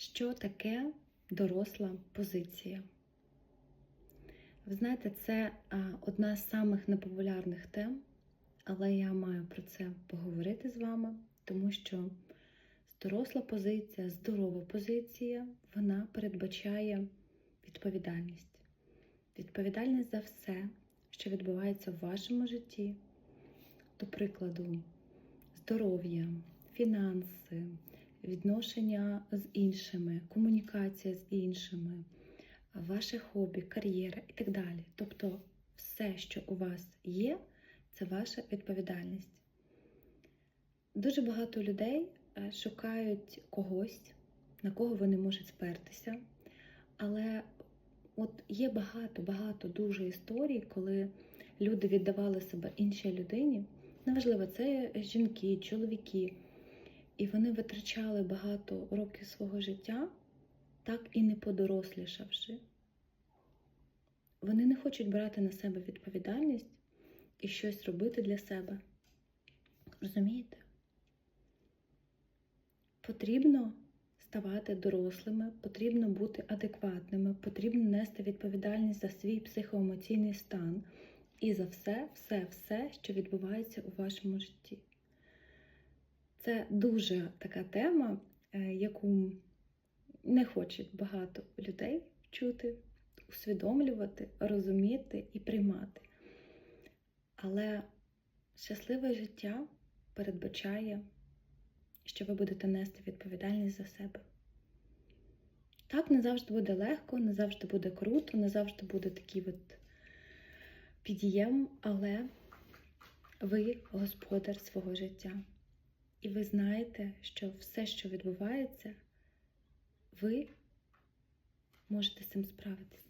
Що таке доросла позиція? Ви знаєте, це одна з самих непопулярних тем, але я маю про це поговорити з вами, тому що доросла позиція, здорова позиція, вона передбачає відповідальність. Відповідальність за все, що відбувається в вашому житті, до прикладу, здоров'я, фінанси, відношення з іншими, комунікація з іншими, ваше хобі, кар'єра і так далі. Тобто, все, що у вас є, це ваша відповідальність. Дуже багато людей е, шукають когось, на кого вони можуть спертися, але от є багато, багато дуже історій, коли люди віддавали себе іншій людині. Неважливо, це жінки, чоловіки. І вони витрачали багато років свого життя, так і не подорослішавши. Вони не хочуть брати на себе відповідальність і щось робити для себе. Розумієте? Потрібно ставати дорослими, потрібно бути адекватними, потрібно нести відповідальність за свій психоемоційний стан і за все, все, все, що відбувається у вашому житті. Це дуже така тема, е, яку не хочуть багато людей чути, усвідомлювати, розуміти і приймати. Але щасливе життя передбачає, що ви будете нести відповідальність за себе. Так, не завжди буде легко, не завжди буде круто, не завжди буде такий от під'єм, але ви господар свого життя. І ви знаєте, що все, що відбувається, ви можете з цим справитися.